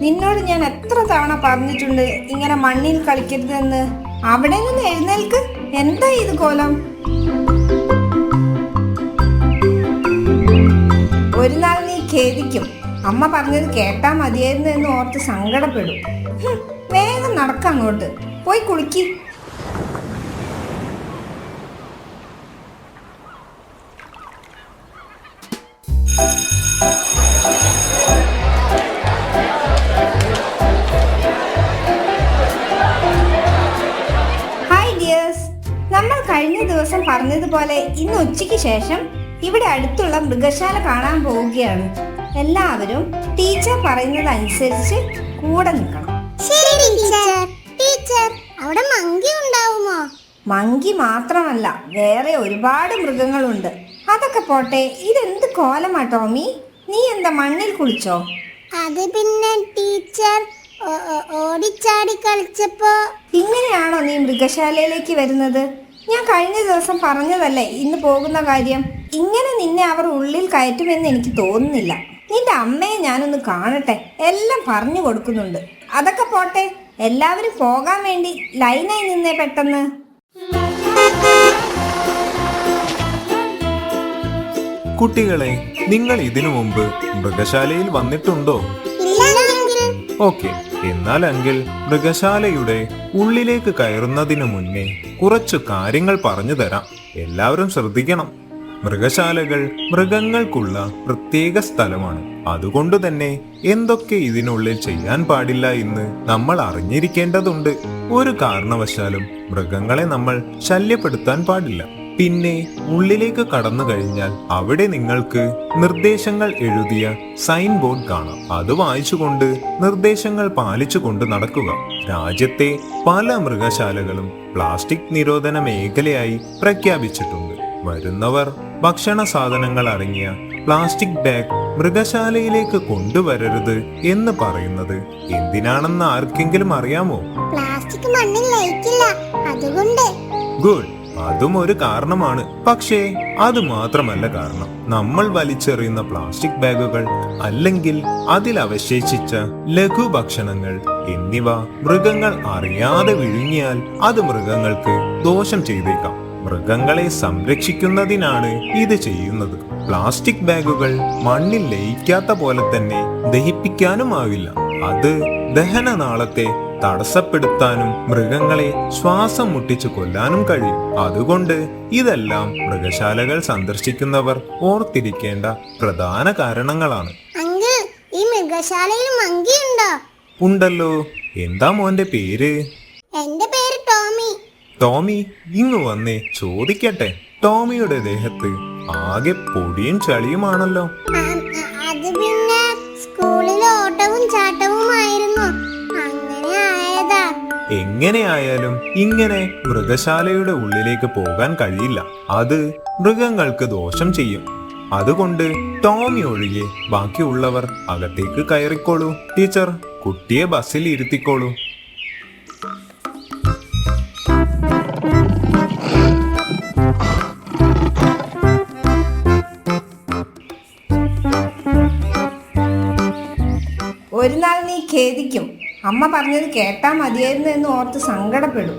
നിന്നോട് ഞാൻ എത്ര തവണ പറഞ്ഞിട്ടുണ്ട് ഇങ്ങനെ മണ്ണിൽ കളിക്കരുതെന്ന്? അവിടെ നിന്ന് എഴുന്നേൽക്ക്. എന്താ ഇത് കോലം? ഒരു നാൾ നീ ഖേദിക്കും. അമ്മ പറഞ്ഞത് കേട്ടാ മതിയായിരുന്നു എന്ന് ഓർത്ത് സങ്കടപ്പെടും. വേഗം നടക്കാം അങ്ങോട്ട്. പോയി കുളിക്ക്. പറഞ്ഞതുപോലെ ഇന്ന് ഉച്ചയ്ക്ക് ശേഷം ഇവിടെ അടുത്തുള്ള മൃഗശാല കാണാൻ പോവുകയാണ്. എല്ലാവരും ടീച്ചർ പറയുന്നത് അനുസരിച്ച് കൂടെ നിൽക്കണം. ടീച്ചർ. അവിടെ മങ്കി ഉണ്ടാവുമോ? മങ്കി മാത്രമല്ല വേറെ ഒരുപാട് മൃഗങ്ങളുണ്ട്. അതൊക്കെ പോട്ടെ ഇതെന്ത് കോലമാ ടോമി? നീ എന്താ മണ്ണിൽ കുളിച്ചോ? അത് പിന്നെ ടീച്ചർ ഓടിച്ചാടി കളിച്ചപ്പോ ഇങ്ങനെയാണോ നീ മൃഗശാലയിലേക്ക് വരുന്നത്? ഞാൻ കഴിഞ്ഞ ദിവസം പറഞ്ഞതല്ലേ ഇന്ന് പോകുന്ന കാര്യം? ഇങ്ങനെ നിന്നെ അവർ ഉള്ളിൽ കയറ്റുമെന്ന് എനിക്ക് തോന്നുന്നില്ല. നിന്റെ അമ്മയെ ഞാനൊന്ന് കാണട്ടെ എല്ലാം പറഞ്ഞു കൊടുക്കുന്നുണ്ട്. അതൊക്കെ പോട്ടെ എല്ലാവരും പോകാൻ വേണ്ടി ലൈനായി നിന്നേ പെട്ടെന്ന്. കുട്ടികളെ നിങ്ങൾ ഇതിനു മുമ്പ് മൃഗശാലയിൽ വന്നിട്ടുണ്ടോ? ഇല്ലെങ്കിൽ ഓക്കെ. എന്നാൽ എങ്കിൽ മൃഗശാലയുടെ ഉള്ളിലേക്ക് കയറുന്നതിനു മുന്നേ കുറച്ചു കാര്യങ്ങൾ പറഞ്ഞു തരാം. എല്ലാവരും ശ്രദ്ധിക്കണം. മൃഗശാലകൾ മൃഗങ്ങൾക്കുള്ള പ്രത്യേക സ്ഥലമാണ്. അതുകൊണ്ട് തന്നെ എന്തൊക്കെ ഇതിനുള്ളിൽ ചെയ്യാൻ പാടില്ല എന്ന് നമ്മൾ അറിഞ്ഞിരിക്കേണ്ടതുണ്ട്. ഒരു കാരണവശാലും മൃഗങ്ങളെ നമ്മൾ ശല്യപ്പെടുത്താൻ പാടില്ല. പിന്നെ ഉള്ളിലേക്ക് കടന്നു കഴിഞ്ഞാൽ അവിടെ നിങ്ങൾക്ക് നിർദ്ദേശങ്ങൾ എഴുതിയ സൈൻ ബോർഡ് കാണാം. അത് വായിച്ചുകൊണ്ട് നിർദ്ദേശങ്ങൾ പാലിച്ചുകൊണ്ട് നടക്കുക. രാജ്യത്തെ പല മൃഗശാലകളും പ്ലാസ്റ്റിക് നിരോധന മേഖലയായി പ്രഖ്യാപിച്ചിട്ടുണ്ട്. വരുന്നവർ ഭക്ഷണ സാധനങ്ങൾ അടങ്ങിയ പ്ലാസ്റ്റിക് ബാഗ് മൃഗശാലയിലേക്ക് കൊണ്ടുവരരുത് എന്ന് പറയുന്നത് എന്തിനാണെന്ന് ആർക്കെങ്കിലും അറിയാമോ? പ്ലാസ്റ്റിക് മണ്ണിൽ ലയിക്കില്ല. അതുകൊണ്ട് ഗുഡ്. അതും ഒരു കാരണമാണ്. പക്ഷേ അത് മാത്രമല്ല കാരണം. നമ്മൾ വലിച്ചെറിയുന്ന പ്ലാസ്റ്റിക് ബാഗുകൾ അല്ലെങ്കിൽ അതിൽ അവശേഷിച്ച ലഘുഭക്ഷണങ്ങൾ എന്നിവ മൃഗങ്ങൾ അറിയാതെ വിഴുങ്ങിയാൽ അത് മൃഗങ്ങൾക്ക് ദോഷം ചെയ്തേക്കാം. മൃഗങ്ങളെ സംരക്ഷിക്കുന്നതിനാണ് ഇത് ചെയ്യുന്നത്. പ്ലാസ്റ്റിക് ബാഗുകൾ മണ്ണിൽ ലയിക്കാത്ത പോലെ തന്നെ ദഹിപ്പിക്കാനുമാവില്ല. അത് ദഹനനാളത്തെ തടസ്സപ്പെടുത്താനും മൃഗങ്ങളെ ശ്വാസം മുട്ടിച്ചു കൊല്ലാനും കഴിയും. അതുകൊണ്ട് ഇതെല്ലാം മൃഗശാലകൾ സന്ദർശിക്കുന്നവർ ഓർത്തിരിക്കേണ്ട പ്രധാന കാരണങ്ങളാണ്. ഈ മൃഗശാലയിൽ മങ്കി ഉണ്ടോ? ഉണ്ടല്ലോ. എന്താ മോന്റെ പേര്? എന്റെ പേര് ടോമി. ടോമി ഇങ്ങു വന്നേ ചോദിക്കട്ടെ. ടോമിയുടെ ദേഹത്ത് ആകെ പൊടിയും ചളിയുമാണല്ലോ. അത് പിന്നെ സ്കൂളിൽ ഓട്ടവും ചാട്ടവുമായിരുന്നു എങ്ങനെയായാലും ഇങ്ങനെ മൃഗശാലയുടെ ഉള്ളിലേക്ക് പോകാൻ കഴിയില്ല. അത് മൃഗങ്ങൾക്ക് ദോഷം ചെയ്യും. അതുകൊണ്ട് ടോമി ഒഴികെ ബാക്കിയുള്ളവർ അകത്തേക്ക് കയറിക്കോളൂ. ടീച്ചർ കുട്ടിയെ ബസ്സിൽ ഇരുത്തിക്കോളൂ. ഒരു നാൾ നീ ഖേദിക്കും. അമ്മ പറഞ്ഞത് കേട്ടാ മതിയായിരുന്നു എന്ന് ഓർത്ത് സങ്കടപ്പെടും.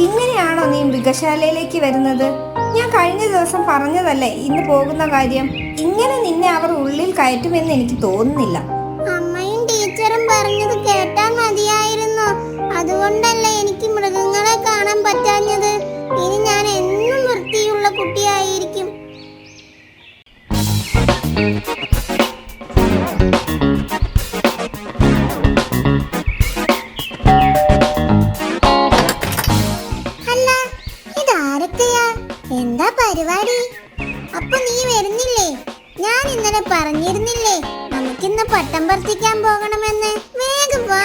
ഇങ്ങനെയാണോ നീ മൃഗശാലയിലേക്ക് വരുന്നത്? ഞാൻ കഴിഞ്ഞ ദിവസം പറഞ്ഞതല്ലേ ഇന്ന് പോകുന്ന കാര്യം? ഇങ്ങനെ നിന്നെ അവർ ഉള്ളിൽ കയറ്റുമെന്ന് എനിക്ക് തോന്നുന്നില്ല. ഇതാരൊക്കെയാ എന്താ പരിപാടി? അപ്പൊ നീ വരുന്നില്ലേ? ഞാൻ ഇന്നലെ പറഞ്ഞിരുന്നില്ലേ നമുക്കിന്ന് പട്ടം പറത്തിക്കാൻ പോകണമെന്ന്? വേഗം വാ.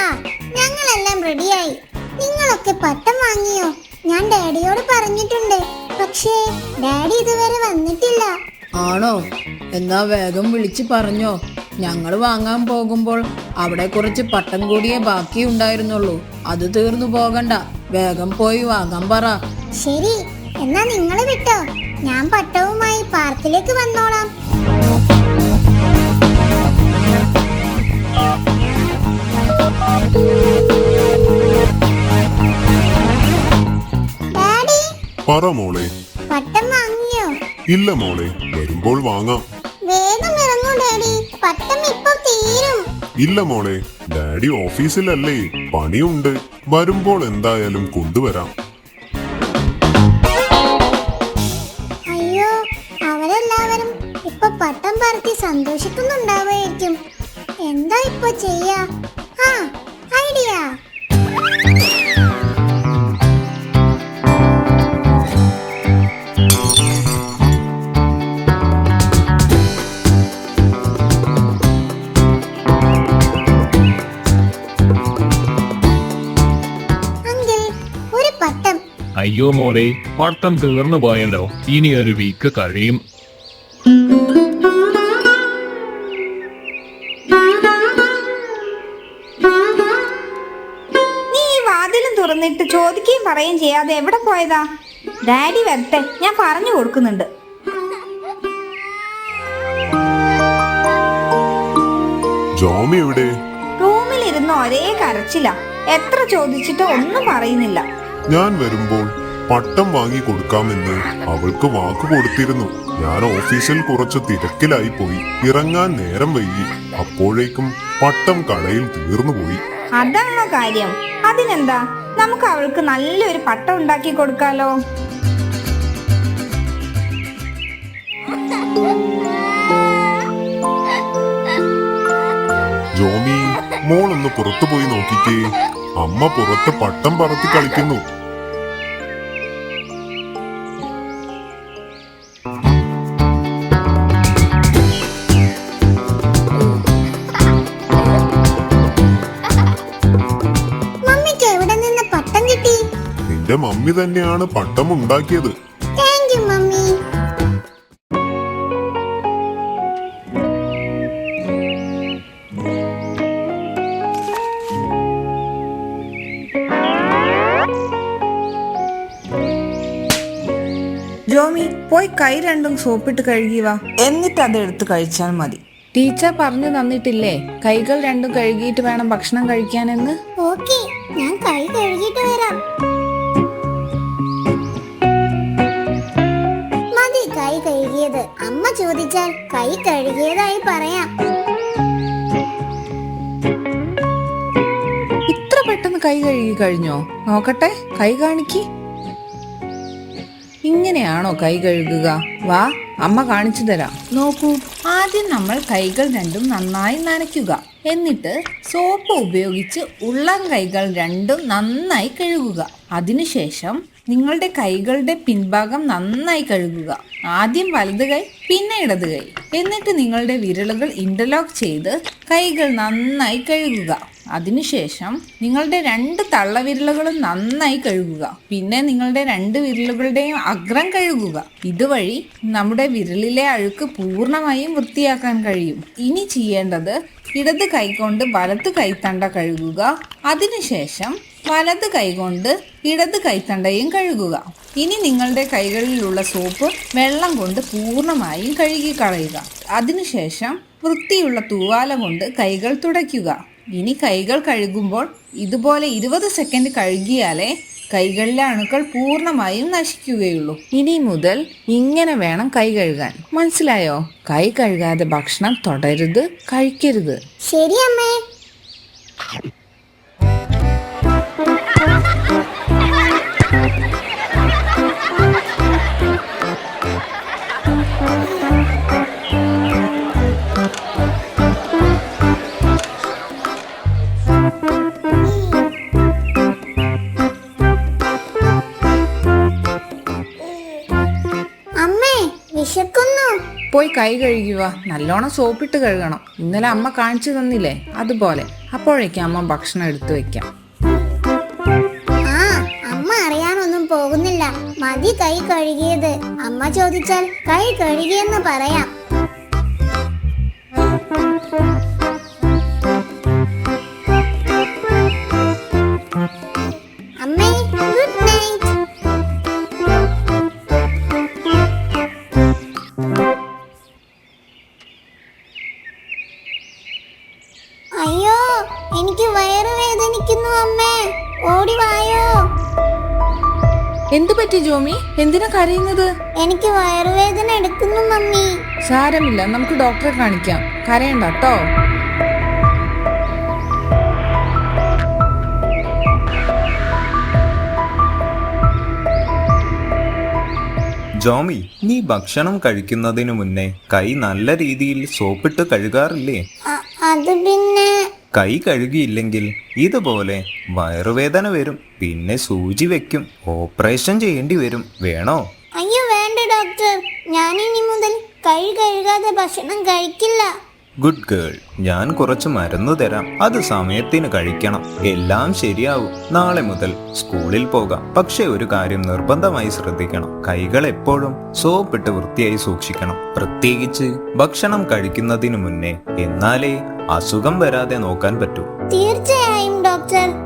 ഞങ്ങളെല്ലാം റെഡിയായി നിങ്ങളൊക്കെ പട്ടം വാങ്ങിയോ? ഞാൻ ഡാഡിയോട് പറഞ്ഞിട്ടുണ്ട്. പക്ഷേ ഡാഡി ഇതുവരെ വന്നിട്ടില്ല. ആണോ? എന്നാ വേഗം വിളിച്ച് പറഞ്ഞോ. ഞങ്ങൾ വാങ്ങാൻ പോകുമ്പോൾ അവിടെ കുറച്ച് പട്ടം കൂടിയേ ബാക്കി ഉണ്ടായിരുന്നുള്ളൂ അത് തീർന്നു പോകണ്ട. വേഗം പോയി വാങ്ങാൻ പറ. ശരി. എന്നാ നിങ്ങൾ വിട്ടോ. ഞാൻ പട്ടവുമായി പാർക്കിലേക്ക് വന്നോളാം. ഡാഡി പറ മോളെ. പട്ടം വാങ്ങിയോ? ഇല്ല മോളെ വരുമ്പോൾ വാങ്ങാം. വേഗം ഇറങ്ങൂ ഡാഡി. പട്ടം ഇപ്പൊ തീരും. ഇല്ല മോളെ ഡാഡി ഓഫീസിലല്ലേ. പണിയുണ്ട്. വരുമ്പോൾ എന്തായാലും കൊണ്ടുവരാം. സന്തോഷിക്കുന്നുണ്ടാവുമായിരിക്കും. എന്താ ഇപ്പൊ ചെയ്യാ? ആ ഐഡിയ. അയ്യോ മോളെ പട്ടം തീർന്നു പോയല്ലോ. ഇനി ഒരു വീക്ക് കഴിയും. പറയുകയും ചെയ്യാതെ എവിടെ പോയതാ? ഡാഡി വരട്ടെ ഞാൻ പറഞ്ഞു കൊടുക്കുന്നുണ്ട്. ജോമി എവിടെ? റൂമിലിരുന്ന് ഒരേ കരച്ചില. എത്ര ചോദിച്ചിട്ട് ഒന്നും പറയുന്നില്ല. ഞാൻ വരുമ്പോൾ പട്ടം വാങ്ങി കൊടുക്കാമെന്ന് അവൾക്ക് വാക്ക് കൊടുത്തിരുന്നു. ഞാൻ ഓഫീസിൽ കുറച്ച് തിരക്കിലായി പോയി. ഇറങ്ങാൻ നേരം വൈകി. അപ്പോഴേക്കും പട്ടം കടയിൽ തീർന്നുപോയി. അതാണോ കാര്യം? അതിനെന്താ? നമുക്ക് അവൾക്ക് നല്ലൊരു പട്ടം ഉണ്ടാക്കി കൊടുക്കാലോ. ജോമി മോളൊന്ന് പുറത്തു പോയി നോക്കിക്കേ. അമ്മ പുറത്ത് പട്ടം പറത്തി കളിക്കുന്നു. നിന്റെ മമ്മി തന്നെയാണ് പട്ടം ഉണ്ടാക്കിയത്. ജോമി പോയി കൈ രണ്ടും സോപ്പിട്ട് കഴുകി വാ. എന്നിട്ട് അത് എടുത്ത് കഴിച്ചാൽ മതി. ടീച്ചർ പറഞ്ഞു തന്നിട്ടില്ലേ? കൈകൾ രണ്ടും കഴുകിയിട്ട് വേണം ഭക്ഷണം കഴിക്കാനെന്ന്? ഓക്കേ ഞാൻ കൈ കഴുകിയിട്ട് വരാം. ചോദിച്ചാൽ കൈ കഴുകിയതായി പറയാം. ഇത്ര പെട്ടെന്ന് കൈ കഴുകി കഴിഞ്ഞോ? നോക്കട്ടെ കൈ കാണിക്കി. ഇങ്ങനെയാണോ കൈ കഴുകുക? വാ അമ്മ കാണിച്ചു തരാം. നോക്കൂ ആദ്യം നമ്മൾ കൈകൾ രണ്ടും നന്നായി നനയ്ക്കുക. എന്നിട്ട് സോപ്പ് ഉപയോഗിച്ച് ഉള്ളം കൈകൾ രണ്ടും നന്നായി കഴുകുക. അതിനുശേഷം നിങ്ങളുടെ കൈകളുടെ പിൻഭാഗം നന്നായി കഴുകുക. ആദ്യം വലത് കൈ പിന്നെ ഇടത് കൈ. എന്നിട്ട് നിങ്ങളുടെ വിരലുകൾ ഇന്റർലോക്ക് ചെയ്ത് കൈകൾ നന്നായി കഴുകുക. അതിനുശേഷം നിങ്ങളുടെ രണ്ട് തള്ളവിരലുകളും നന്നായി കഴുകുക. പിന്നെ നിങ്ങളുടെ രണ്ട് വിരലുകളുടെയും അഗ്രം കഴുകുക. ഇതുവഴി നമ്മുടെ വിരലിലെ അഴുക്ക് പൂർണമായും വൃത്തിയാക്കാൻ കഴിയും. ഇനി ചെയ്യേണ്ടത് ഇടത് കൈകൊണ്ട് വലത്ത് കൈത്തണ്ട കഴുകുക. അതിനുശേഷം വലത് കൈകൊണ്ട് ഇടത് കൈത്തണ്ടയും കഴുകുക. ഇനി നിങ്ങളുടെ കൈകളിലുള്ള സോപ്പ് വെള്ളം കൊണ്ട് പൂർണമായും കഴുകി കളയുക. അതിനുശേഷം വൃത്തിയുള്ള തൂവാല കൊണ്ട് കൈകൾ തുടയ്ക്കുക. ഇനി കൈകൾ കഴുകുമ്പോൾ ഇതുപോലെ ഇരുപത് സെക്കൻഡ് കഴുകിയാലേ കൈകളിലെ അണുക്കൾ പൂർണമായും നശിക്കുകയുള്ളൂ. ഇനി മുതൽ ഇങ്ങനെ വേണം കൈ കഴുകാൻ. മനസ്സിലായോ? കൈ കഴുകാതെ ഭക്ഷണം തുടരുത് കഴിക്കരുത്. ശരി അമ്മേ. പോയി കൈ കഴുകുക നല്ലോണം സോപ്പിട്ട് കഴുകണം. ഇന്നലെ അമ്മ കാണിച്ചു തന്നില്ലേ? അതുപോലെ. അപ്പോഴേക്കും അമ്മ ഭക്ഷണം എടുത്തു വെക്കാം. പോകുന്നില്ല. മതി കൈ കഴുകിയത്. അമ്മ ചോദിച്ചാൽ കൈ കഴുകിയെന്ന് പറയാം. അമ്മേ ജോമി? എന്തിനാ കരയുന്നത്? എനിക്ക് വയറുവേദന എടുക്കുന്നു മമ്മി. സാരമില്ല നമുക്ക് ഡോക്ടറെ കാണിക്കാം. കരയണ്ട കേട്ടോ ജോമി നീ ഭക്ഷണം കഴിക്കുന്നതിന് മുന്നേ കൈ നല്ല രീതിയിൽ സോപ്പിട്ട് കഴുകാറില്ലേ? അ- അത് പിന്നെ കൈ കഴുകിയില്ലെങ്കിൽ ഇതുപോലെ വയറുവേദന വരും. പിന്നെ സൂചി വെക്കും. ഓപ്പറേഷൻ ചെയ്യേണ്ടി വരും. വേണോ? അയ്യോ വേണ്ട ഡോക്ടർ. ഞാൻ ഇനി മുതൽ കൈ കഴുകാതെ ഭക്ഷണം കഴിക്കില്ല. Good girl. ഞാൻ കുറച്ച് മരുന്ന് തരാം. അത് സമയത്തിന് കഴിക്കണം. എല്ലാം ശരിയാവും. നാളെ മുതൽ സ്കൂളിൽ പോകാം. പക്ഷേ ഒരു കാര്യം നിർബന്ധമായി ശ്രദ്ധിക്കണം. കൈകൾ എപ്പോഴും സോപ്പിട്ട് വൃത്തിയായി സൂക്ഷിക്കണം. പ്രത്യേകിച്ച് ഭക്ഷണം കഴിക്കുന്നതിന് മുന്നേ. എന്നാലേ അസുഖം വരാതെ നോക്കാൻ പറ്റൂ. തീർച്ചയായും ഡോക്ടർ.